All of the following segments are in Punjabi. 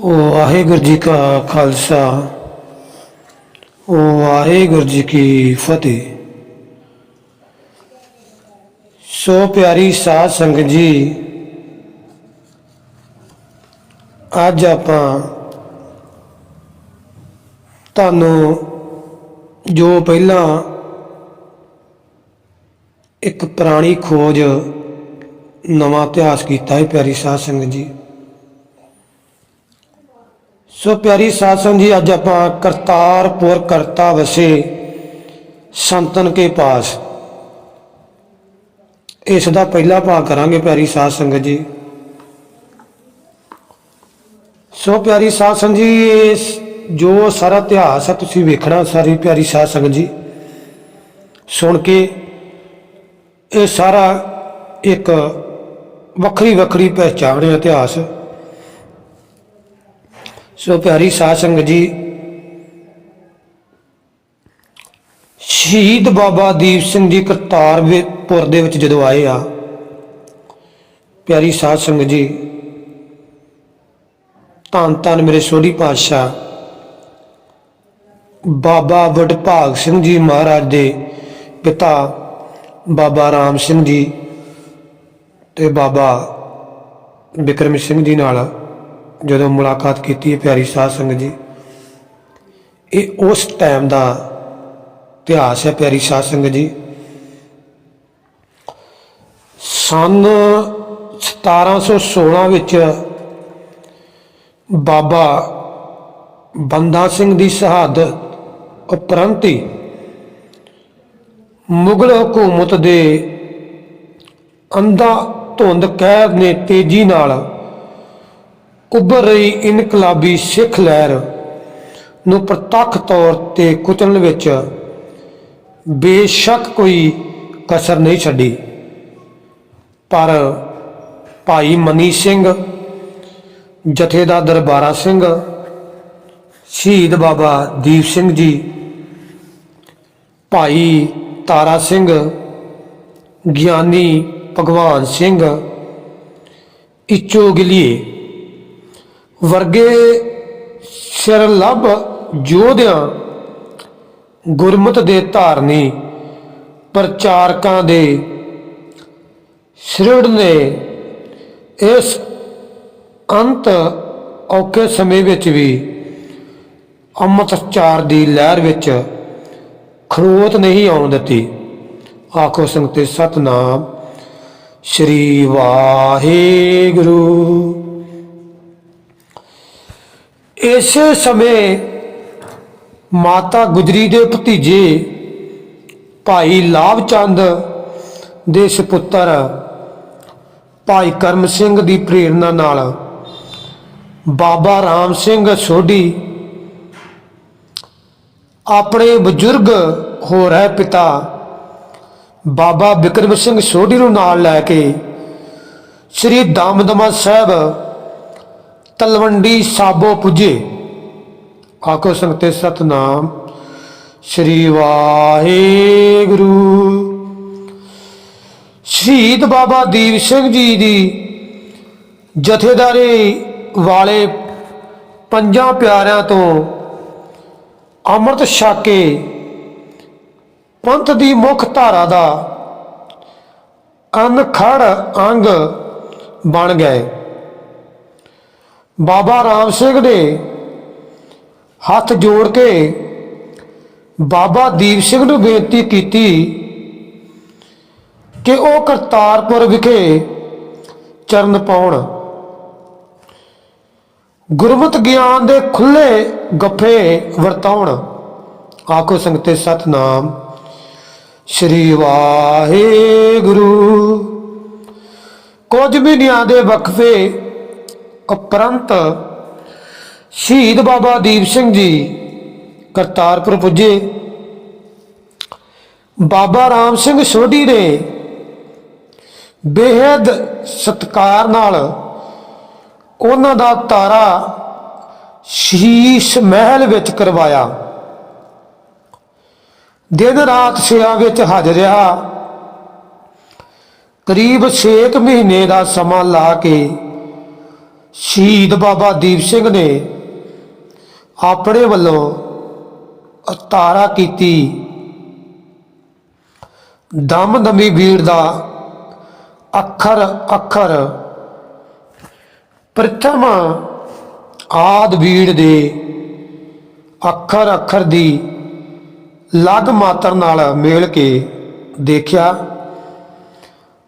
ਵਾਹਿਗੁਰੂ ਜੀ ਕਾ ਖਾਲਸਾ ਵਾਹਿਗੁਰੂ ਜੀ ਕੀ ਫਤਿਹ। ਸੋ ਪਿਆਰੀ ਸਾਧ ਸੰਗਤ ਜੀ, ਅੱਜ ਆਪਾਂ ਤੁਹਾਨੂੰ ਜੋ ਪਹਿਲਾਂ ਇੱਕ ਪੁਰਾਣੀ ਖੋਜ, ਨਵਾਂ ਇਤਿਹਾਸ ਕੀਤਾ ਹੈ ਪਿਆਰੀ ਸਾਧ ਸੰਗਤ ਜੀ। ਸੋ ਪਿਆਰੀ ਸਾਧ ਸੰਗਤ ਜੀ, ਅੱਜ ਆਪਾਂ ਕਰਤਾਰਪੁਰ ਕਰਤਾ ਵਸੇ ਸੰਤਨ ਕੇ ਪਾਸ। ਇਸ ਦਾ ਪਹਿਲਾ ਭਾਗ ਕਰਾਂਗੇ ਪਿਆਰੀ ਸਾਧ ਸੰਗਤ ਜੀ। ਸੋ ਪਿਆਰੀ ਸਾਧ ਸੰਗਤ ਜੀ, ਇਸ ਜੋ ਸਾਰਾ ਇਤਿਹਾਸ ਹੈ ਤੁਸੀਂ ਵੇਖਣਾ ਸਾਰੀ ਪਿਆਰੀ ਸਾਧ ਸੰਗਤ ਜੀ। ਸੁਣ ਕੇ ਇਹ ਸਾਰਾ ਇੱਕ ਵੱਖਰੀ ਵੱਖਰੀ ਪਹਿਚਾਣ ਹੈ ਇਤਿਹਾਸ। ਸੋ ਪਿਆਰੀ ਸਾਧ ਸੰਗਤ ਜੀ, ਸ਼ਹੀਦ ਬਾਬਾ ਦੀਪ ਸਿੰਘ ਜੀ ਕਰਤਾਰਪੁਰ ਦੇ ਵਿੱਚ ਜਦੋਂ ਆਏ ਆ, ਪਿਆਰੀ ਸਾਧ ਸੰਗਤ ਜੀ, ਧੰਨ ਧੰਨ ਮੇਰੇ ਸੋਢੀ ਪਾਤਸ਼ਾਹ, ਬਾਬਾ ਵਡਭਾਗ ਸਿੰਘ ਜੀ ਮਹਾਰਾਜ ਦੇ ਪਿਤਾ ਬਾਬਾ ਰਾਮ ਸਿੰਘ ਜੀ ਤੇ ਬਾਬਾ ਬਿਕਰਮ ਸਿੰਘ ਜੀ ਨਾਲ ਜਦੋਂ ਮੁਲਾਕਾਤ ਕੀਤੀ ਹੈ ਪਿਆਰੀ ਸਾਧ ਸੰਗਤ ਜੀ, ਇਹ ਉਸ ਟਾਈਮ ਦਾ ਇਤਿਹਾਸ ਹੈ ਪਿਆਰੀ ਸਾਧ ਸੰਗਤ ਜੀ। ਸਨ 1716 ਵਿੱਚ ਬਾਬਾ ਬੰਦਾ ਸਿੰਘ ਦੀ ਸ਼ਹਾਦਤ ਉਪਰੰਤ ਹੀ ਮੁਗਲ ਹਕੂਮਤ ਦੇ ਅੰਧਾ ਧੁੰਦ ਕਹਿਰ ਨੇ ਤੇਜ਼ੀ ਨਾਲ ਉੱਭਰ ਰਹੀ ਇਨਕਲਾਬੀ ਸਿੱਖ ਲਹਿਰ ਨੂੰ ਪ੍ਰਤੱਖ ਤੌਰ ਤੇ ਕੁਚਲਣ ਵਿੱਚ ਬੇਸ਼ੱਕ ਕੋਈ ਕਸਰ ਨਹੀਂ ਛੱਡੀ। ਪਰ ਭਾਈ ਮਨੀ ਸਿੰਘ, ਜਥੇਦਾਰ ਦਰਬਾਰਾ ਸਿੰਘ, ਸ਼ਹੀਦ ਬਾਬਾ ਦੀਪ ਸਿੰਘ ਜੀ, ਭਾਈ ਤਾਰਾ ਸਿੰਘ, ਗਿਆਨੀ ਭਗਵਾਨ ਸਿੰਘ ਇਚੋ ਗਿਲੀਏ ਵਰਗੇ ਸਿਰਲੱਭ ਯੋਧਿਆਂ ਗੁਰਮਤ ਦੇ ਧਾਰਨੀ ਪ੍ਰਚਾਰਕਾਂ ਦੇ ਸ਼੍ਰਿੜ ਨੇ ਇਸ ਅੰਤ ਔਕੇ ਸਮੇਂ ਵਿੱਚ ਵੀ ਅੰਮ੍ਰਿਤਚਾਰ ਦੀ ਲਹਿਰ ਵਿੱਚ ਖਰੋਤ ਨਹੀਂ ਆਉਣ ਦਿੱਤੀ। ਆਖੋ ਸੰਗਤੇ ਸਤਨਾਮ, ਸ਼੍ਰੀ ਵਾਹਿਗੁਰੂ। ਇਸੇ ਸਮੇਂ ਮਾਤਾ ਗੁਜਰੀ ਦੇ ਭਤੀਜੇ ਭਾਈ ਲਾਭ ਚੰਦ ਦੇ ਸੁਪੁੱਤਰ ਭਾਈ ਕਰਮ ਸਿੰਘ ਦੀ ਪ੍ਰੇਰਣਾ ਨਾਲ ਬਾਬਾ ਰਾਮ ਸਿੰਘ ਸੋਢੀ ਆਪਣੇ ਬਜ਼ੁਰਗ ਹੋ ਰਹੇ ਪਿਤਾ ਬਾਬਾ ਬਿਕਰਮ ਸਿੰਘ ਸੋਢੀ ਨੂੰ ਨਾਲ ਲੈ ਕੇ ਸ੍ਰੀ ਦਮਦਮਾ ਸਾਹਿਬ ਤਲਵੰਡੀ ਸਾਬੋ ਪੁੱਜੇ। ਆਖੋ ਸੰਗਤੇ ਸਤਨਾਮ, ਸ੍ਰੀ ਵਾਹਿਗੁਰੂ। ਸ਼ਹੀਦ ਬਾਬਾ ਦੀਪ ਸਿੰਘ ਜੀ ਦੀ ਜਥੇਦਾਰੀ ਵਾਲੇ ਪੰਜਾਂ ਪਿਆਰਿਆਂ ਤੋਂ ਅੰਮ੍ਰਿਤ ਛਕ ਕੇ ਪੰਥ ਦੀ ਮੁੱਖ ਧਾਰਾ ਦਾ ਅਨਖੜ ਅੰਗ ਬਣ ਗਏ। ਬਾਬਾ ਰਾਮ ਸਿੰਘ ਨੇ ਹੱਥ ਜੋੜ ਕੇ ਬਾਬਾ ਦੀਪ ਸਿੰਘ ਨੂੰ ਬੇਨਤੀ ਕੀਤੀ ਕਿ ਉਹ ਕਰਤਾਰਪੁਰ ਵਿਖੇ ਚਰਨ ਪਾਉਣ। ਗੁਰਮਤ ਗਿਆਨ ਦੇ ਖੁੱਲੇ ਗੱਫੇ ਵਰਤਾਉਣ। ਆਖੋ ਸੰਗਤੇ ਸਤਨਾਮ। ਸ੍ਰੀ ਵਾਹਿਗੁਰੂ। ਕੁਝ ਮਹੀਨਿਆਂ ਦੇ ਵਕਫੇ ਉਪਰੰਤ ਸ਼ਹੀਦ ਬਾਬਾ ਦੀਪ ਸਿੰਘ ਜੀ ਕਰਤਾਰਪੁਰ ਪੁੱਜੇ। ਬਾਬਾ ਰਾਮ ਸਿੰਘ ਸੋਢੀ ਨੇ ਬੇਹੱਦ ਸਤਕਾਰ ਨਾਲ ਉਹਨਾਂ ਦਾ ਤਾਰਾ ਸ਼ੀਸ਼ ਮਹਿਲ ਵਿੱਚ ਕਰਵਾਇਆ। ਦਿਨ ਰਾਤ ਸੇਵਾ ਵਿੱਚ ਹਾਜ਼ਰ ਰਿਹਾ। ਕਰੀਬ 6 ਮਹੀਨੇ ਦਾ ਸਮਾਂ ਲਾ ਕੇ ਸ਼ਹੀਦ ਬਾਬਾ ਦੀਪ ਸਿੰਘ ਨੇ ਆਪਣੇ ਵੱਲੋਂ ਅਤਾਰਾ ਕੀਤੀ। ਦਮ ਦਮੀ ਵੀਰ ਦਾ ਅੱਖਰ ਅੱਖਰ। ਪ੍ਰਥਮ ਆਦ ਵੀੜ ਦੇ ਅੱਖਰ ਅੱਖਰ ਦੀ ਲਗ ਮਾਤਰ ਨਾਲ ਮੇਲ ਕੇ ਦੇਖਿਆ।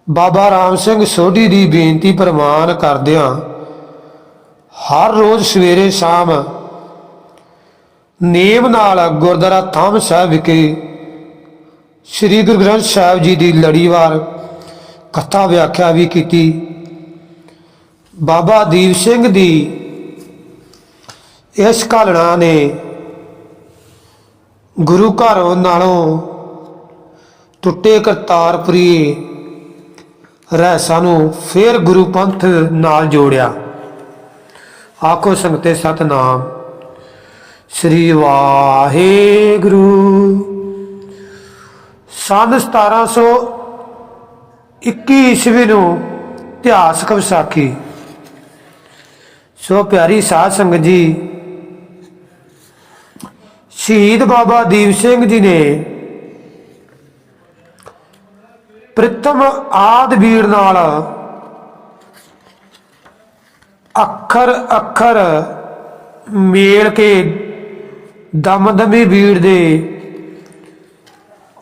ਬਾਬਾ ਰਾਮ ਸਿੰਘ ਸੋਢੀ ਦੀ ਬੇਨਤੀ ਪ੍ਰਮਾਨ ਕਰਦਿਆਂ ਹਰ ਰੋਜ਼ ਸਵੇਰੇ ਸ਼ਾਮ ਨੇਮ ਨਾਲ ਗੁਰਦੁਆਰਾ ਥਾਮ ਸਾਹਿਬ ਵਿਖੇ ਸ੍ਰੀ ਗੁਰੂ ਗ੍ਰੰਥ ਸਾਹਿਬ ਜੀ ਦੀ ਲੜੀਵਾਰ ਕਥਾ ਵਿਆਖਿਆ ਵੀ ਕੀਤੀ। ਬਾਬਾ ਦੀਪ ਸਿੰਘ ਦੀ ਇਸ ਘਾਲਣਾ ਨੇ ਗੁਰੂ ਘਰ ਨਾਲੋਂ ਟੁੱਟੇ ਕਰਤਾਰਪੁਰੀ ਰਹਿਸਾਂ ਨੂੰ ਫੇਰ ਗੁਰੂ ਪੰਥ ਨਾਲ ਜੋੜਿਆ। ਆਖੋ ਸੰਗਤੇ ਸਤਨਾਮ। ਸ੍ਰੀ ਵਾਹਿਗੁਰੂ। ਸੰਨ 1721 ਈਸਵੀ ਨੂੰ ਇਤਿਹਾਸਕ ਵਿਸਾਖੀ ਸੋ ਪਿਆਰੀ ਸਾਧ ਸੰਗਤ ਜੀ, ਸ਼ਹੀਦ ਬਾਬਾ ਦੀਪ ਸਿੰਘ ਜੀ ਨੇ ਪ੍ਰਥਮ ਆਦ ਵੀਰ ਨਾਲ ਅੱਖਰ ਅੱਖਰ ਮੇਲ ਕੇ ਦਮਦਮੀ ਵੀਰ ਦੇ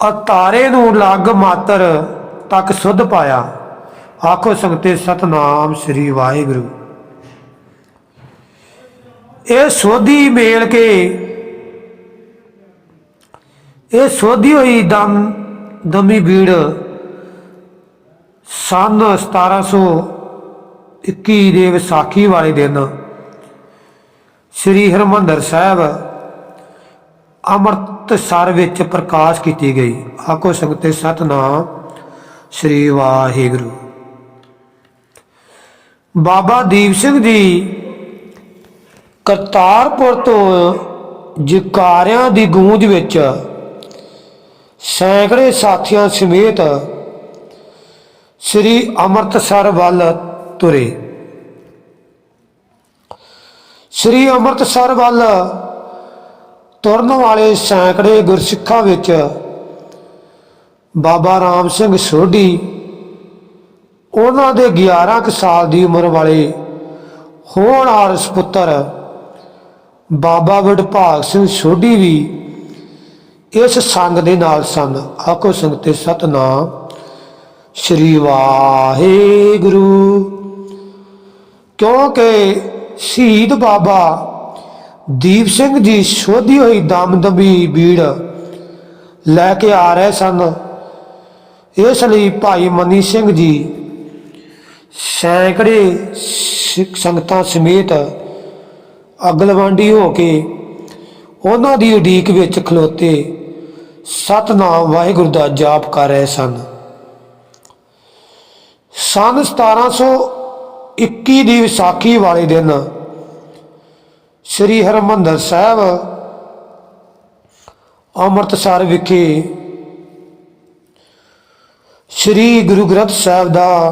ਅਤਾਰੇ ਨੂੰ ਲੱਗ ਮਾਤਰ ਤੱਕ ਸੁਧ ਪਾਇਆ। ਆਖੋ ਸੰਗਤੇ, ਸਤਨਾਮ ਸ੍ਰੀ ਵਾਹਿਗੁਰੂ। ਇਹ ਸੋਧੀ ਮੇਲ ਕੇ, ਇਹ ਸੋਧੀ ਹੋਈ ਦਮ ਦਮੀ ਵੀੜ ਸਨ 1721 ਦੇ ਵਿਸਾਖੀ ਵਾਲੇ ਦਿਨ ਸ੍ਰੀ ਹਰਮੰਦਰ ਸਾਹਿਬ ਅੰਮ੍ਰਿਤਸਰ ਵਿੱਚ ਪ੍ਰਕਾਸ਼ ਕੀਤੀ ਗਈ। ਆਖੋ ਸੰਗਤੇ ਸਤਨਾਮ ਸ੍ਰੀ ਵਾਹਿਗੁਰੂ। ਬਾਬਾ ਦੀਪ ਸਿੰਘ ਜੀ ਕਰਤਾਰਪੁਰ ਤੋਂ ਜਕਾਰਿਆਂ ਦੀ ਗੂੰਜ ਵਿੱਚ ਸੈਂਕੜੇ ਸਾਥੀਆਂ ਸਮੇਤ ਸ੍ਰੀ ਅੰਮ੍ਰਿਤਸਰ ਵੱਲ ਤੁਰੇ। ਸ੍ਰੀ ਅੰਮ੍ਰਿਤਸਰ ਵੱਲ ਤੁਰਨ ਵਾਲੇ ਸੈਂਕੜੇ ਗੁਰਸਿੱਖਾਂ ਵਿੱਚ ਬਾਬਾ ਰਾਮ ਸਿੰਘ ਸੋਢੀ, ਉਹਨਾਂ ਦੇ 11 ਕੁ ਸਾਲ ਦੀ ਉਮਰ ਵਾਲੇ ਹੋਣਹਾਰ ਪੁੱਤਰ ਬਾਬਾ ਵਡਭਾਗ ਸਿੰਘ ਸੋਢੀ ਵੀ ਇਸ ਸੰਗ ਦੇ ਨਾਲ ਸਨ ਆਖੋ ਸੰਗਤੇ ਸਤਨਾਮ। ਸ਼੍ਰੀ ਵਾਹਿਗੁਰੂ। ਕਿਉਂਕਿ ਸ਼ਹੀਦ ਬਾਬਾ ਦੀਪ ਸਿੰਘ ਜੀ ਸੋਧੀ ਹੋਈ ਦਮਦਮੀ ਬੀੜ ਲੈ ਕੇ ਆ ਰਹੇ ਸਨ। ਇਸ ਲਈ ਭਾਈ ਮਨੀ ਸਿੰਘ ਜੀ ਸੈਂਕੜੇ ਸਿੱਖ ਸੰਗਤਾਂ ਸਮੇਤ ਅਗਲਵਾਂਡੀ ਹੋ ਕੇ ਉਹਨਾਂ ਦੀ ਉਡੀਕ ਵਿੱਚ ਖਲੋਤੇ ਸਤਨਾਮ ਵਾਹਿਗੁਰੂ ਦਾ ਜਾਪ ਕਰ ਰਹੇ ਸਨ। ਸਨ 1721 ਦੀ ਵਿਸਾਖੀ ਵਾਲੇ ਦਿਨ ਸ੍ਰੀ ਹਰਮੰਦਰ ਸਾਹਿਬ ਅੰਮ੍ਰਿਤਸਰ ਵਿਖੇ ਸ੍ਰੀ ਗੁਰੂ ਗ੍ਰੰਥ ਸਾਹਿਬ ਦਾ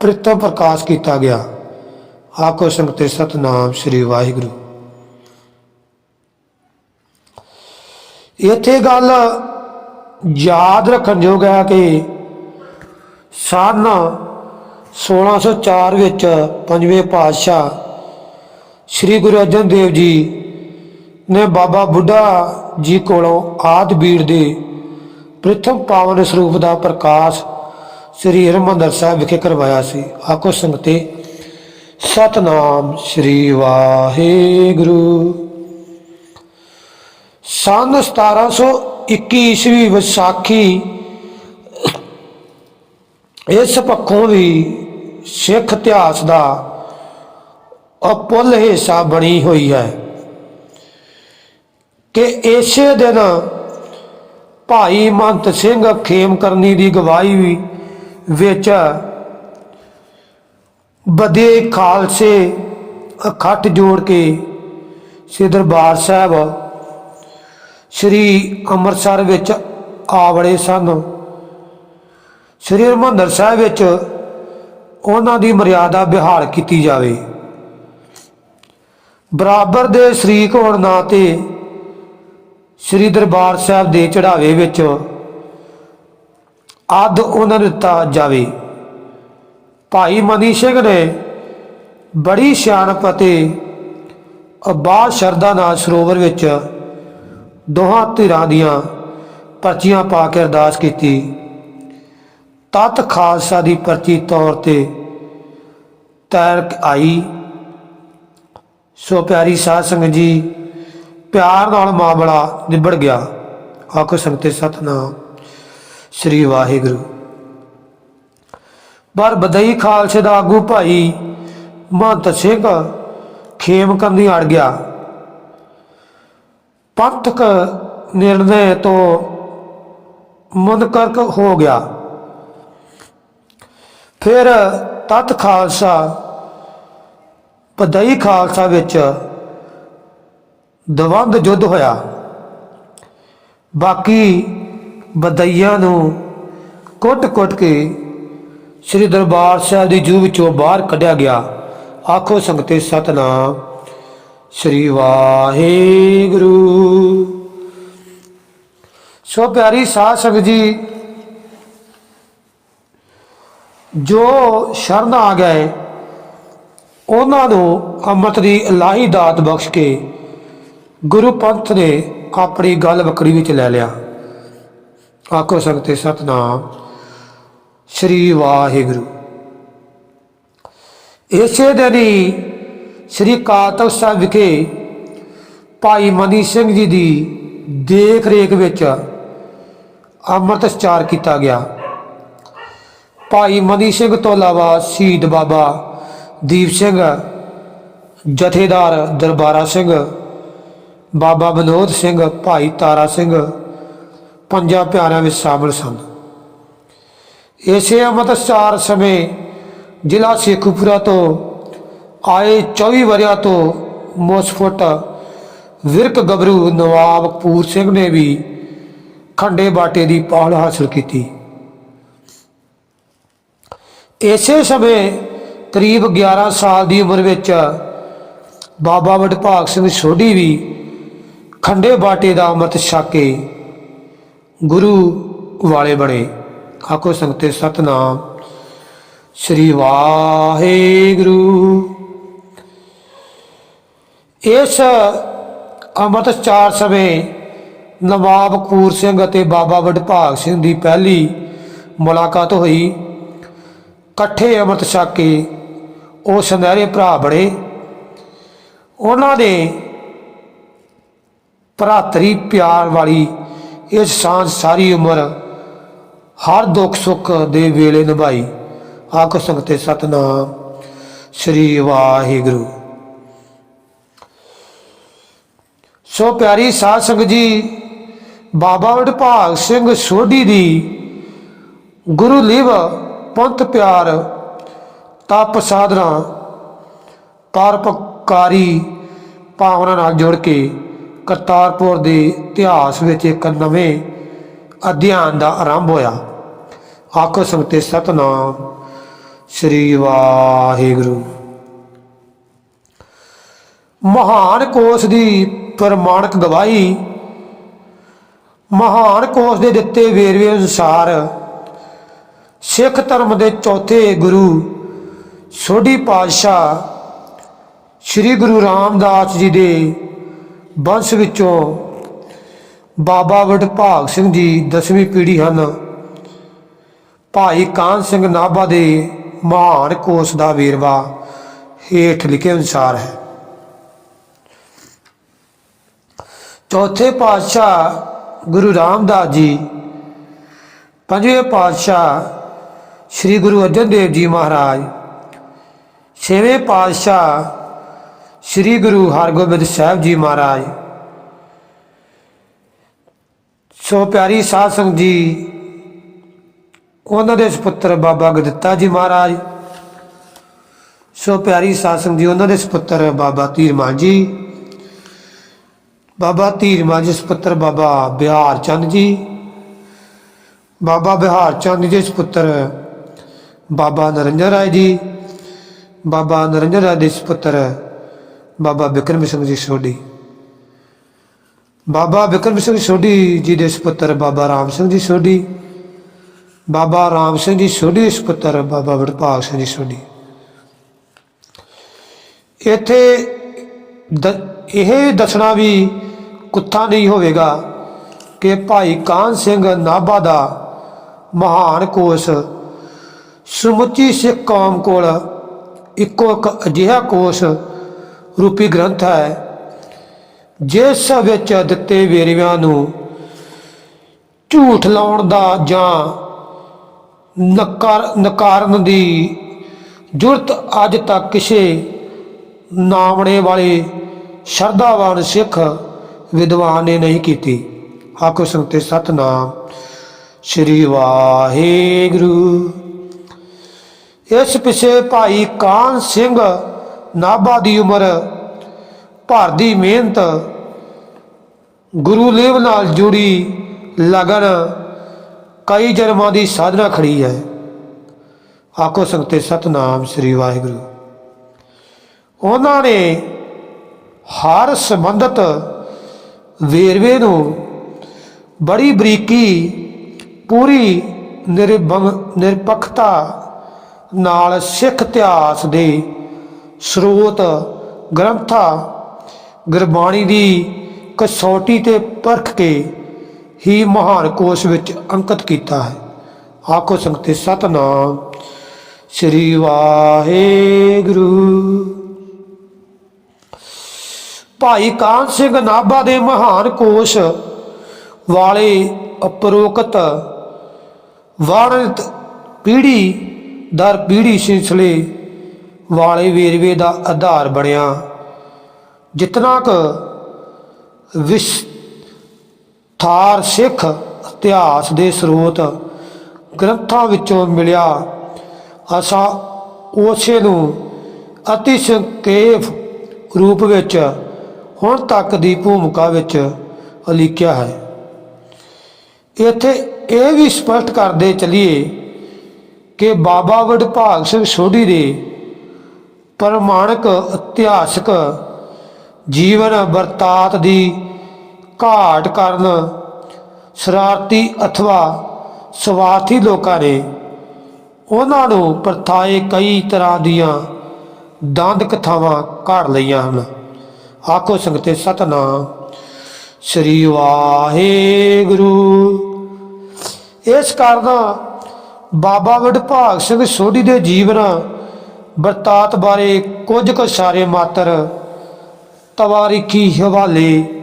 ਪ੍ਰਿਤਮ ਪ੍ਰਕਾਸ਼ ਕੀਤਾ ਗਿਆ। ਆਖੋ ਸੰਗਤੇ ਸਤਨਾਮ ਸ੍ਰੀ ਵਾਹਿਗੁਰੂ। ਇੱਥੇ ਗੱਲ ਯਾਦ ਰੱਖਣ ਯੋਗ ਹੈ ਕਿ ਸਨ 1604 ਵਿੱਚ ਪੰਜਵੇਂ ਪਾਤਸ਼ਾਹ ਸ੍ਰੀ ਗੁਰੂ ਅਰਜਨ ਦੇਵ ਜੀ ਨੇ ਬਾਬਾ ਬੁੱਢਾ ਜੀ ਕੋਲੋਂ ਆਦ ਬੀੜ ਦੇ ਪ੍ਰਥਮ ਪਾਵਨ ਸਰੂਪ ਦਾ ਪ੍ਰਕਾਸ਼ ਸ੍ਰੀ ਹਰਿਮੰਦਰ ਸਾਹਿਬ ਵਿਖੇ ਕਰਵਾਇਆ ਸੀ। ਆਖੋ ਸੰਗਤੇ, ਸਤਨਾਮ ਸ੍ਰੀ ਵਾਹਿਗੁਰੂ। ਸਨ 1721 ਈਸਵੀ ਵਿਸਾਖੀ ਇਸ ਪੱਖੋਂ ਵੀ ਸਿੱਖ ਇਤਿਹਾਸ ਦਾ ਅਪੁੱਲ ਹਿੱਸਾ ਬਣੀ ਹੋਈ ਹੈ ਕਿ ਇਸੇ ਦਿਨ ਭਾਈ ਮੰਤ ਸਿੰਘ ਖੇਮ ਕਰਨੀ ਦੀ ਗਵਾਹੀ ਵਿੱਚ ਬਦੇ ਖਾਲਸੇ ਇਕੱਠ ਜੋੜ ਕੇ ਸ੍ਰੀ ਦਰਬਾਰ ਸਾਹਿਬ ਸ੍ਰੀ ਅੰਮ੍ਰਿਤਸਰ ਵਿੱਚ ਆਵੜੇ ਸਨ ਸ੍ਰੀ ਹਰਿਮੰਦਰ ਸਾਹਿਬ ਵਿੱਚ ਉਹਨਾਂ ਦੀ ਮਰਿਆਦਾ ਬਿਹਾਲ ਕੀਤੀ ਜਾਵੇ। ਬਰਾਬਰ ਦੇ ਸ਼ਰੀਕ ਹੋਣ ਨਾਂ ਤੇ ਸ੍ਰੀ ਦਰਬਾਰ ਸਾਹਿਬ ਦੇ ਚੜਾਵੇ ਵਿੱਚ ਅੱਧ ਉਹਨਾਂ ਨੂੰ ਦਿੱਤਾ ਜਾਵੇ। ਭਾਈ ਮਨੀ ਸਿੰਘ ਨੇ ਬੜੀ ਸਿਆਣਪ ਅਤੇ ਅਬਾਦ ਸ਼ਰਧਾ ਨਾਲ ਸਰੋਵਰ ਵਿੱਚ ਦੋਹਾਂ ਧਿਰਾਂ ਦੀਆਂ ਪਰਚੀਆਂ ਪਾ ਕੇ ਅਰਦਾਸ ਕੀਤੀ। ਤਤ ਖਾਲਸਾ ਦੀ ਪਰਚੀ ਤੌਰ ਤੇ ਤੈਰ ਆਈ। ਸੋ ਪਿਆਰੀ ਸਾਧ ਸੰਗਤ ਜੀ, ਪਿਆਰ ਨਾਲ ਮਾਮਲਾ ਨਿਬੜ ਗਿਆ। ਆਖੋ ਸੰਗਤੇ ਸਤਨਾਮ, ਸ੍ਰੀ ਵਾਹਿਗੁਰੂ। ਪਰ ਬਦਈ ਖਾਲਸੇ ਦਾ ਆਗੂ ਭਾਈ ਮਹੰਤ ਸਿੰਘ ਖੇਮ ਕੰਦੀ ਅੜ ਗਿਆ। ਪੰਥਕ ਨਿਰਣੈ ਤੋਂ ਮੁਨਕਰਕ ਹੋ ਗਿਆ। ਫਿਰ ਤਤ ਖਾਲਸਾ, ਪਦਈ ਖਾਲਸਾ ਵਿੱਚ ਦਵੰਦ ਯੁੱਧ ਹੋਇਆ। ਬਾਕੀ ਬਦਈਆਂ ਨੂੰ ਕੁੱਟ-ਕੁੱਟ ਕੇ ਸ੍ਰੀ ਦਰਬਾਰ ਸਾਹਿਬ ਦੀ ਜੂ ਵਿੱਚੋਂ ਬਾਹਰ ਕੱਢਿਆ ਗਿਆ। ਆਖੋ ਸੰਗਤੇ ਸਤਨਾਮ, ਸ੍ਰੀ ਵਾਹਿਗੁਰੂ। ਸੋ ਪਿਆਰੀ ਸਾਧ ਸੰਗਤ ਜੀ ਜੋ ਸ਼ਰਨ ਆ ਗਏ ਉਹਨਾਂ ਨੂੰ ਅੰਮ੍ਰਿਤ ਦੀ ਇਲਾਹੀ ਦਾਤ ਬਖਸ਼ ਕੇ ਗੁਰੂ ਪੰਥ ਨੇ ਆਪਣੀ ਗੱਲ ਵਕੜੀ ਵਿੱਚ ਲੈ ਲਿਆ। ਆਖੋ ਸੰਗਤੇ ਸਤਨਾਮ, ਸ੍ਰੀ ਵਾਹਿਗੁਰੂ। ਇਸੇ ਦਿਨ ਹੀ ਸ੍ਰੀ ਕਾਤਲ ਸਾਹਿਬ ਵਿਖੇ ਭਾਈ ਮਨੀ ਸਿੰਘ ਜੀ ਦੀ ਦੇਖ ਰੇਖ ਵਿੱਚ ਅੰਮ੍ਰਿਤ ਸਚਾਰ ਕੀਤਾ ਗਿਆ। ਭਾਈ ਮਨੀ ਸਿੰਘ ਤੋਂ ਇਲਾਵਾ ਸ਼ਹੀਦ ਬਾਬਾ ਦੀਪ ਸਿੰਘ, ਜਥੇਦਾਰ ਦਰਬਾਰਾ ਸਿੰਘ, ਬਾਬਾ ਵਿਨੋਦ ਸਿੰਘ, ਭਾਈ ਤਾਰਾ ਸਿੰਘ, ਪੰਜਾਂ ਪਿਆਰਿਆਂ ਵਿੱਚ ਸ਼ਾਮਲ ਸਨ। ਇਸੇ ਅੰਮ੍ਰਿਤਸਰ ਸਮੇਂ ਜ਼ਿਲ੍ਹਾ ਸ਼ੇਖੂਪੁਰਾ ਤੋਂ ਆਏ 24 ਵਰਿਆਂ ਤੋਂ ਮੋਸਫਟ ਵਿਰਕ ਗਬਰੂ ਨਵਾਬ ਕਪੂਰ ਸਿੰਘ ਨੇ ਵੀ ਖੰਡੇ ਬਾਟੇ ਦੀ ਪਾਲ ਹਾਸਲ ਕੀਤੀ। ਇਸੇ ਸਮੇਂ ਕਰੀਬ 11 ਸਾਲ ਦੀ ਉਮਰ ਵਿੱਚ ਬਾਬਾ ਵਡਭਾਗ ਸਿੰਘ ਸੋਢੀ ਵੀ ਖੰਡੇ ਬਾਟੇ ਦਾ ਅੰਮ੍ਰਿਤ ਛਕ ਕੇ ਗੁਰੂ ਵਾਲੇ ਬਣੇ। ਆਖੋ ਸੰਗਤੇ ਸਤਨਾਮ। ਸ੍ਰੀ ਵਾਹਿਗੁਰੂ। ਇਸ ਅੰਮ੍ਰਿਤ ਚਾਰ ਸਮੇਂ ਨਵਾਬ ਕਪੂਰ ਸਿੰਘ ਅਤੇ ਬਾਬਾ ਵਡਭਾਗ ਸਿੰਘ ਦੀ ਪਹਿਲੀ ਮੁਲਾਕਾਤ ਹੋਈ। ਇਕੱਠੇ ਅੰਮ੍ਰਿਤ ਛਕ ਕੇ ਉਹ ਸੁਨਹਿਰੇ ਭਰਾ ਬੜੇ ਉਹਨਾਂ ਦੇ ਭਰਾਤਰੀ ਪਿਆਰ ਵਾਲੀ ਇਹ ਸਾਂਝ ਸਾਰੀ ਉਮਰ ਹਰ ਦੁੱਖ ਸੁੱਖ ਦੇ ਵੇਲੇ ਨਿਭਾਈ। ਆਖੋ ਸੰਗਤੇ ਸਤਨਾਮ, ਸ੍ਰੀ ਵਾਹਿਗੁਰੂ। ਸੋ ਪਿਆਰੀ ਸਾਧ ਸੰਗਤ ਜੀ, ਬਾਬਾ ਵਡਭਾਗ ਸਿੰਘ ਸੋਢੀ ਦੀ ਗੁਰੂ ਲਿਵ ਪੰਥ ਪਿਆਰ, ਤਪ ਸਾਧਨਾ ਪਰਪਕਾਰੀ ਭਾਵਨਾ ਨਾਲ ਜੁੜ ਕੇ ਕਰਤਾਰਪੁਰ ਦੇ ਇਤਿਹਾਸ ਵਿੱਚ ਇੱਕ ਨਵੇਂ ਅਧਿਐਨ ਦਾ ਆਰੰਭ ਹੋਇਆ। ਆਖੋ ਸੰਗਤੇ ਸਤਨਾਮ ਸ੍ਰੀ ਵਾਹਿਗੁਰੂ। ਮਹਾਨ ਕੋਸ਼ ਦੀ ਪ੍ਰਮਾਣਿਕ ਗਵਾਹੀ ਮਹਾਨ ਕੋਸ਼ ਦੇ ਦਿੱਤੇ ਵੇਰਵੇ ਅਨੁਸਾਰ ਸਿੱਖ ਧਰਮ ਦੇ ਚੌਥੇ ਗੁਰੂ ਸੋਢੀ ਪਾਤਸ਼ਾਹ ਸ੍ਰੀ ਗੁਰੂ ਰਾਮਦਾਸ ਜੀ ਦੇ ਵੰਸ਼ ਵਿੱਚੋਂ ਬਾਬਾ ਵਡਭਾਗ ਸਿੰਘ ਜੀ ਦਸਵੀਂ ਪੀੜ੍ਹੀ ਹਨ। ਭਾਈ ਕਾਨ ਸਿੰਘ ਨਾਭਾ ਦੇ ਮਹਾਨ ਕੋਸ਼ ਦਾ ਵੇਰਵਾ ਹੇਠ ਲਿਖੇ ਅਨੁਸਾਰ ਹੈ। ਚੌਥੇ ਪਾਤਸ਼ਾਹ ਗੁਰੂ ਰਾਮਦਾਸ ਜੀ ਪੰਜਵੇਂ ਪਾਤਸ਼ਾਹ ਸ੍ਰੀ ਗੁਰੂ ਅਰਜਨ ਦੇਵ ਜੀ ਮਹਾਰਾਜ, ਛੇਵੇਂ ਪਾਤਸ਼ਾਹ ਸ੍ਰੀ ਗੁਰੂ ਹਰਗੋਬਿੰਦ ਸਾਹਿਬ ਜੀ ਮਹਾਰਾਜ, ਸੋ ਪਿਆਰੀ ਸਾਧ ਸੰਗਤ ਜੀ, ਉਹਨਾਂ ਦੇ ਸੁਪੁੱਤਰ ਬਾਬਾ ਗਦਿੱਤਾ ਜੀ ਮਹਾਰਾਜ, ਸੋ ਪਿਆਰੀ ਸਾਧ ਸੰਗਤ ਜੀ, ਉਹਨਾਂ ਦੇ ਸੁਪੁੱਤਰ ਬਾਬਾ ਧੀਰਮਾਨ ਜੀ, ਬਾਬਾ ਧੀਰਮਾਨ ਜੀ ਸੁਪੁੱਤਰ ਬਾਬਾ ਬਿਹਾਰ ਚੰਦ ਜੀ, ਬਾਬਾ ਬਿਹਾਰ ਚੰਦ ਜੀ ਦੇ ਸੁਪੁੱਤਰ ਬਾਬਾ ਨਰਿੰਦਰ ਰਾਏ ਜੀ, ਬਾਬਾ ਨਰਿੰਦਰ ਰਾਏ ਦੇ ਸੁਪੁੱਤਰ ਬਾਬਾ ਬਿਕਰਮ ਸਿੰਘ ਜੀ ਸੋਢੀ। ਬਾਬਾ ਬਿਕਰਮ ਸਿੰਘ ਸੋਢੀ ਜੀ ਦੇ ਸੁਪੁੱਤਰ ਬਾਬਾ ਰਾਮ ਸਿੰਘ ਜੀ ਸੋਢੀ। ਬਾਬਾ ਰਾਮ ਸਿੰਘ ਜੀ ਸੋਢੀ ਦੇ ਸੁਪੁੱਤਰ ਬਾਬਾ ਵਡਭਾਗ ਸਿੰਘ ਜੀ ਸੋਢੀ। ਇੱਥੇ ਇਹ ਦੱਸਣਾ ਵੀ ਕੁੱਥਾ ਨਹੀਂ ਹੋਵੇਗਾ ਕਿ ਭਾਈ ਕਾਨ ਸਿੰਘ ਨਾਭਾ ਦਾ ਮਹਾਨ ਕੋਸ਼ ਸਮੁੱਚੀ ਸਿੱਖ ਕੌਮ ਕੋਲ ਇੱਕੋ ਇੱਕ ਅਜਿਹਾ ਕੋਸ਼ ਰੂਪੀ ਗ੍ਰੰਥ ਹੈ, ਜਿਸ ਵਿੱਚ ਦਿੱਤੇ ਵੇਰਵਿਆਂ ਨੂੰ ਝੂਠ ਲਾਉਣ ਦਾ ਜਾਂ ਨਕਾਰ, ਨਕਾਰਨ ਦੀ ਜੁਰਤ ਅੱਜ ਤੱਕ ਕਿਸੇ ਨਾਮਣੇ ਵਾਲੇ ਸ਼ਰਧਾਵਾਨ ਸਿੱਖ ਵਿਦਵਾਨ ਨੇ ਨਹੀਂ ਕੀਤੀ। ਆਖੋ ਸੰਤੇ ਸਤਨਾਮ ਸ੍ਰੀ ਵਾਹਿਗੁਰੂ। ਇਸ ਪਿਛੇ ਭਾਈ ਕਾਨ ਸਿੰਘ ਨਾਭਾ ਦੀ ਉਮਰ, ਭਰ ਦੀ ਮਿਹਨਤ, ਗੁਰੂ ਲੇਵ ਨਾਲ ਜੁੜੀ ਲਗਨ ਕਈ ਜਨਮਾਂ ਦੀ ਸਾਧਨਾ ਖੜੀ ਹੈ। ਆਖੋ ਸੰਗਤੇ ਸਤਨਾਮ ਸ੍ਰੀ ਵਾਹਿਗੁਰੂ। ਉਹਨਾਂ ਨੇ ਹਰ ਸੰਬੰਧਤ ਵੇਰਵੇ ਨੂੰ ਬੜੀ ਬਰੀਕੀ, ਪੂਰੀ ਨਿਰਭੰਗ, ਨਿਰਪੱਖਤਾ ਨਾਲ ਸਿੱਖ ਇਤਿਹਾਸ ਦੇ ਸਰੋਤ ਗ੍ਰੰਥਾਂ ਗੁਰਬਾਣੀ ਦੀ ਕਸੌਟੀ ਤੇ ਪਰਖ ਕੇ ਹੀ ਮਹਾਨ ਕੋਸ਼ ਵਿੱਚ ਅੰਕਿਤ ਕੀਤਾ ਹੈ। ਆਖੋ ਸੰਗਤੇ ਸਤਨਾਮ। ਸ੍ਰੀ ਵਾਹਿਗੁਰੂ। ਭਾਈ ਕਾਨ ਸਿੰਘ ਨਾਭਾ ਦੇ ਮਹਾਨ ਕੋਸ਼ ਵਾਲੇ ਅਪਰੋਕਤ ਵਾਰਨਤ ਪੀੜੀ ਦਰ ਪੀੜੀ ਸਿਲਸਿਲੇ ਵਾਲੇ ਵੇਰਵੇ ਦਾ ਆਧਾਰ ਬਣਿਆ। ਜਿਤਨਾ ਕ ਵਿਸਥਾਰ ਸਿੱਖ ਇਤਿਹਾਸ ਦੇ ਸਰੋਤ ਗ੍ਰੰਥਾਂ ਵਿੱਚੋਂ ਮਿਲਿਆ, ਅਸਾਂ ਉਸੇ ਨੂੰ ਅਤੀ ਸੰਖੇਪ ਰੂਪ ਵਿੱਚ ਹੁਣ ਤੱਕ ਦੀ ਭੂਮਿਕਾ ਵਿੱਚ ਲਿਖਿਆ ਹੈ। ਇੱਥੇ ਇਹ ਵੀ ਸਪਸ਼ਟ ਕਰਦੇ ਚਲੀਏ ਕਿ ਬਾਬਾ ਵਡਭਾਗ ਸਿੰਘ ਸੋਢੀ ਦੇ ਪ੍ਰਮਾਣਿਕ ਇਤਿਹਾਸਕ ਜੀਵਨ ਵਰਤਾਤ ਦੀ ਘਾਟ ਕਾਰਨ ਸ਼ਰਾਰਤੀ ਅਥਵਾ ਸਵਾਰਥੀ ਲੋਕਾਂ ਨੇ ਉਹਨਾਂ ਨੂੰ ਪਰਥਾਏ ਕਈ ਤਰ੍ਹਾਂ ਦੀਆਂ ਦੰਦ ਕਥਾਵਾਂ ਘੜ ਲਈਆਂ ਹਨ। ਆਖੋ ਸੰਗਤੇ ਸਤਨਾਮ। ਸ੍ਰੀ ਵਾਹਿਗੁਰੂ। ਇਸ ਕਾਰਨ ਬਾਬਾ ਵਡਭਾਗ ਸਿੰਘ ਸੋਢੀ ਦੇ ਜੀਵਨ ਵਰਤਾਤ ਬਾਰੇ ਕੁਝ ਕੁ ਸਾਰੇ ਮਾਤਰ ਤਵਾਰੀਖੀ ਹਵਾਲੇ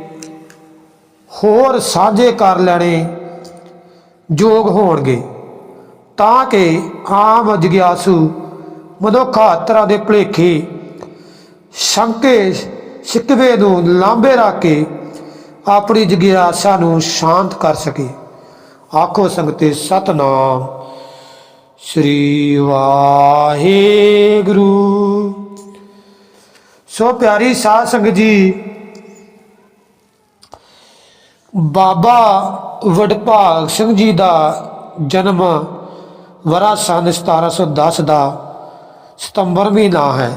ਹੋਰ ਸਾਂਝੇ ਕਰ ਲੈਣੇ ਯੋਗ ਹੋਣਗੇ ਤਾਂ ਕਿ ਆਮ ਜਿਗਿਆਸੂ ਮਨੁੱਖਾ ਤਰ੍ਹਾਂ ਦੇ ਭੁਲੇਖੇ ਸ਼ੰਕੇ ਸਿੱਕਵੇ ਨੂੰ ਲਾਂਬੇ ਰੱਖ ਕੇ ਆਪਣੀ ਜਿਗਿਆਸਾ ਨੂੰ ਸ਼ਾਂਤ ਕਰ ਸਕੇ। ਆਖੋ ਸੰਗਤੇ ਸਤਨਾਮ। ਸ੍ਰੀ ਵਾਹਿਗੁਰੂ। ਸੋ ਪਿਆਰੀ ਸਾਧ ਸੰਗਤ ਜੀ, ਬਾਬਾ ਵਡਭਾਗ ਸਿੰਘ ਜੀ ਦਾ ਜਨਮ ਵਰਾ ਸੰਨ 1710 ਦਾ, ਸਤੰਬਰ ਮਹੀਨਾ ਹੈ।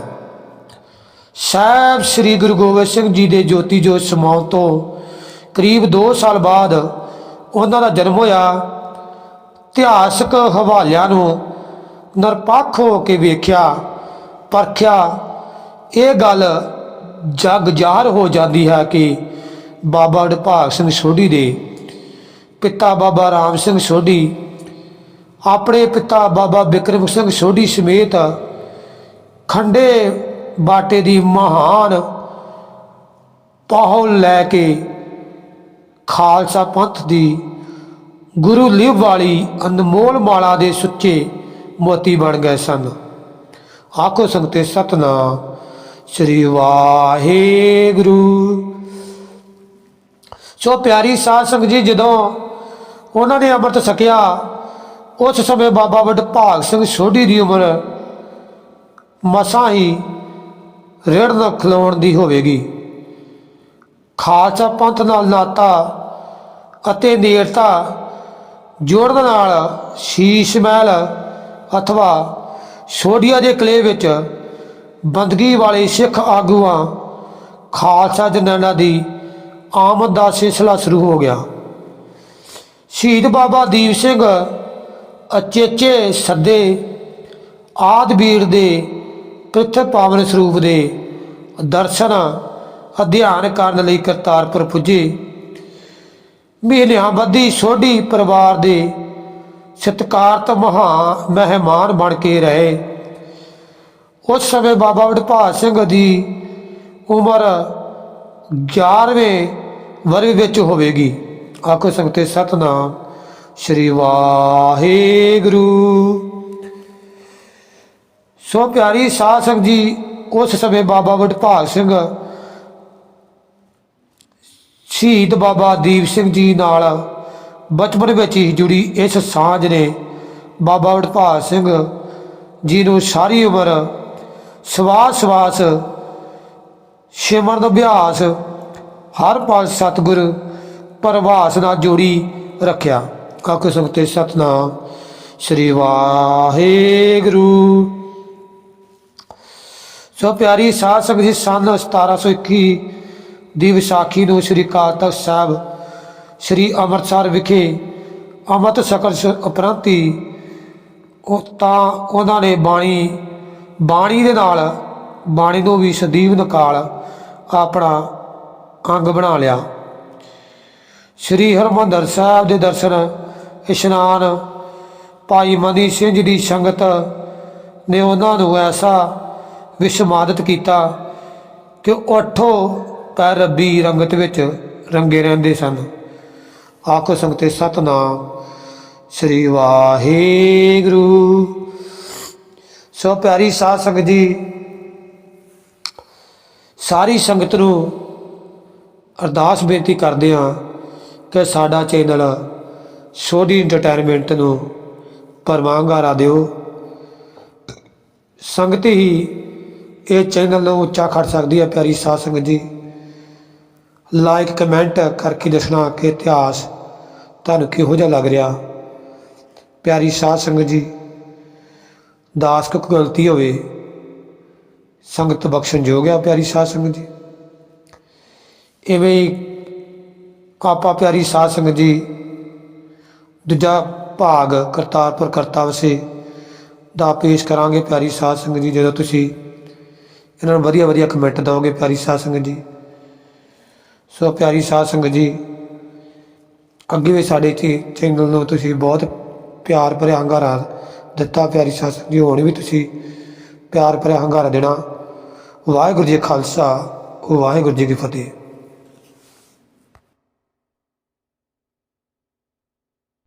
ਸਾਹਿਬ ਸ੍ਰੀ ਗੁਰੂ ਗੋਬਿੰਦ ਸਿੰਘ ਜੀ ਦੇ ਜੋਤੀ ਜੋਤ ਸਮਾਉਣ ਤੋਂ ਕਰੀਬ 2 ਸਾਲ ਬਾਅਦ ਉਹਨਾਂ ਦਾ ਜਨਮ ਹੋਇਆ। ਇਤਿਹਾਸਕ ਹਵਾਲਿਆਂ ਨੂੰ ਨਿਰਪੱਖ ਹੋ ਕੇ ਵੇਖਿਆ, ਪਰਖਿਆ, ਇਹ ਗੱਲ ਜਗ ਜ਼ਾਹਰ ਹੋ ਜਾਂਦੀ ਹੈ ਕਿ ਬਾਬਾ ਵਡਭਾਗ ਸਿੰਘ ਸੋਢੀ ਦੇ ਪਿਤਾ ਬਾਬਾ ਰਾਮ ਸਿੰਘ ਸੋਢੀ, ਆਪਣੇ ਪਿਤਾ ਬਾਬਾ ਬਿਕਰਮ ਸਿੰਘ ਸੋਢੀ ਸਮੇਤ ਖੰਡੇ ਬਾਟੇ ਦੀ ਮਹਾਨ ਪਹੁਲ ਲੈ ਕੇ ਖਾਲਸਾ ਪੰਥ ਦੀ ਗੁਰੂ ਲਿਵ ਵਾਲੀ ਅਨਮੋਲ ਮਾਲਾ ਦੇ ਸੁੱਚੇ ਮੋਤੀ ਬਣ ਗਏ ਸਨ। ਆਖੋ ਸੰਗਤੇ ਸਤਨਾਮ, ਸ੍ਰੀ ਵਾਹਿਗੁਰੂ। ਸੋ ਪਿਆਰੀ ਸਾਧ ਸੰਗਤ ਜੀ, ਜਦੋਂ ਉਹਨਾਂ ਨੇ ਅੰਮ੍ਰਿਤ ਛਕਿਆ, ਉਸ ਸਮੇਂ ਬਾਬਾ ਵਡਭਾਗ ਸਿੰਘ ਸੋਢੀ ਦੀ ਉਮਰ ਮਸਾਂ ਹੀ ਰੇੜਨ ਖਲੋਣ ਦੀ ਹੋਵੇਗੀ। ਖਾਲਸਾ ਪੰਥ ਨਾਲ ਨਾਤਾ ਅਤੇ ਨੇੜਤਾ ਜੋੜਨ ਨਾਲ ਸ਼ੀਸ਼ ਮਹਿਲ ਅਥਵਾ ਛੋਡੀਆ ਦੇ ਕਿਲੇ ਵਿੱਚ ਬੰਦਗੀ ਵਾਲੇ ਸਿੱਖ ਆਗੂਆਂ, ਖਾਲਸਾ ਜਨਰਲਾਂ ਦੀ ਆਮਦ ਦਾ ਸਿਲਸਿਲਾ ਸ਼ੁਰੂ ਹੋ ਗਿਆ। ਸ਼ਹੀਦ ਬਾਬਾ ਦੀਪ ਸਿੰਘ ਅਚੇਚੇ ਸੱਦੇ ਆਦਵੀਰ ਦੇ ਪ੍ਰਿਥ ਪਾਵਨ ਸਰੂਪ ਦੇ ਦਰਸ਼ਨ ਅਧਿਐਨ ਕਰਨ ਲਈ ਕਰਤਾਰਪੁਰ ਪੁੱਜੇ। ਮਹੀਨਿਆਂਬੱਧੀ ਸੋਢੀ ਪਰਿਵਾਰ ਦੇ ਸਤਿਕਾਰਤ ਮਹਾ ਮਹਿਮਾਨ ਬਣ ਕੇ ਰਹੇ। ਉਸ ਸਮੇਂ ਬਾਬਾ ਵਡਭਾਗ ਸਿੰਘ ਦੀ ਉਮਰ 11ਵੇਂ ਵਰਗ ਵਿੱਚ ਹੋਵੇਗੀ। ਆਖੋ ਸੰਗਤੇ ਸਤਨਾਮ, ਸ਼੍ਰੀ ਵਾਹਿਗੁਰੂ। ਸੋ ਪਿਆਰੀ ਸਾਧ ਸੰਗਤ ਜੀ, ਉਸ ਸਮੇਂ ਬਾਬਾ ਵਡਭਾਗ ਸਿੰਘ ਸ਼ਹੀਦ ਬਾਬਾ ਦੀਪ ਸਿੰਘ ਜੀ ਨਾਲ ਬਚਪਨ ਵਿੱਚ ਹੀ ਜੁੜੀ ਇਸ ਸਾਂਝ ਨੇ ਬਾਬਾ ਵਡਭਾਗ ਸਿੰਘ ਜੀ ਨੂੰ ਸਾਰੀ ਉਮਰ ਸਵਾਸ ਸਵਾਸ ਸਿਮਰਨ ਅਭਿਆਸ, ਹਰ ਪਲ ਸਤਿਗੁਰ ਪ੍ਰਭਾਸ ਨਾਲ ਜੋੜੀ ਰੱਖਿਆ। ਕਾਕੋ ਸੰਗਤੇ ਸਤਨਾਮ ਸ੍ਰੀ ਵਾਹਿਗੁਰੂ। ਸੋ ਪਿਆਰੀ ਸਾਧ ਸੰਗਤ ਜੀ, ਸਨ 1721 ਦੀ ਵਿਸਾਖੀ ਨੂੰ ਸ੍ਰੀ ਅਕਾਲ ਤਖਤ ਸਾਹਿਬ, ਸ੍ਰੀ ਅੰਮ੍ਰਿਤਸਰ ਵਿਖੇ ਅੰਮ੍ਰਿਤ ਸਕਰ ਉਪਰੰਤੀ, ਉਹ ਤਾਂ ਉਹਨਾਂ ਨੇ ਬਾਣੀ ਬਾਣੀ ਦੇ ਨਾਲ, ਬਾਣੀ ਨੂੰ ਵੀ ਸਦੀਵ ਨਕਾਲ ਆਪਣਾ ਅੰਗ ਬਣਾ ਲਿਆ। ਸ੍ਰੀ ਹਰਮੰਦਰ ਸਾਹਿਬ ਦੇ ਦਰਸ਼ਨ, ਇਸ਼ਨਾਨ, ਭਾਈ ਮਨੀ ਸਿੰਘ ਜੀ ਦੀ ਸੰਗਤ ਨੇ ਉਹਨਾਂ ਨੂੰ ਐਸਾ ਵਿਸ਼ਮਾਦਿਤ ਕੀਤਾ ਕਿ ਉਠੋ ਪੈਰ ਰੱਬੀ ਰੰਗਤ ਵਿੱਚ ਰੰਗੇ ਰਹਿੰਦੇ ਸਨ। ਆਖੋ ਸੰਗਤੇ ਸਤਨਾਮ ਸ੍ਰੀ ਵਾਹਿਗੁਰੂ। ਸੋ ਪਿਆਰੀ ਸਾਧ ਸੰਗਤ ਜੀ, ਸਾਰੀ ਸੰਗਤ ਨੂੰ ਅਰਦਾਸ ਬੇਨਤੀ ਕਰਦੇ ਹਾਂ ਕਿ ਸਾਡਾ ਚੈਨਲ ਸੋਢੀ ਇੰਟਰਟੇਨਮੈਂਟ ਨੂੰ ਪਰਮਾਂਗਾਰਾ ਦਿਓ। ਸੰਗਤ ਹੀ ਇਹ ਚੈਨਲ ਨੂੰ ਉੱਚਾ ਖੜ ਸਕਦੀ ਹੈ ਪਿਆਰੀ ਸਾਧ ਸੰਗਤ ਜੀ। ਲਾਈਕ ਕਮੈਂਟ ਕਰਕੇ ਦੱਸਣਾ ਕਿ ਇਤਿਹਾਸ ਤੁਹਾਨੂੰ ਕਿਹੋ ਜਿਹਾ ਲੱਗ ਰਿਹਾ। ਪਿਆਰੀ ਸਾਧ ਸੰਗਤ ਜੀ, ਦਾਸ ਕੋ ਗਲਤੀ ਹੋਵੇ, ਸੰਗਤ ਬਖਸ਼ਣ ਯੋਗ ਆ ਪਿਆਰੀ ਸਾਧ ਸੰਗਤ ਜੀ। ਇਵੇਂ ਹੀ ਆਪਾ ਪਿਆਰੀ ਸਾਧ ਸੰਗਤ ਜੀ, ਦੂਜਾ ਭਾਗ ਕਰਤਾਰਪੁਰ ਕਰਤਾ ਵਸੇ ਦਾ ਪੇਸ਼ ਕਰਾਂਗੇ ਪਿਆਰੀ ਸਾਧ ਸੰਗਤ ਜੀ, ਜਦੋਂ ਤੁਸੀਂ ਇਹਨਾਂ ਨੂੰ ਵਧੀਆ ਵਧੀਆ ਕਮੈਂਟ ਦਿਓਗੇ ਪਿਆਰੀ ਸਾਧ ਸੰਗਤ ਜੀ। ਸੋ ਪਿਆਰੀ ਸਾਧ ਸੰਗਤ ਜੀ, ਅੱਗੇ ਵੀ ਸਾਡੇ ਚੈ- ਚੈਨਲ ਨੂੰ ਤੁਸੀਂ ਬਹੁਤ ਪਿਆਰ ਭਰਿਆ ਹੰਗਾਰਾ ਦਿੱਤਾ ਪਿਆਰੀ ਸਾਧ ਸੰਗਤ ਜੀ, ਹੁਣ ਵੀ ਤੁਸੀਂ ਪਿਆਰ ਭਰਿਆ ਹੰਗਾਰਾ ਦੇਣਾ। ਵਾਹਿਗੁਰੂ ਜੀ ਖਾਲਸਾ, ਵਾਹਿਗੁਰੂ ਜੀ ਕੀ ਫਤਿਹ।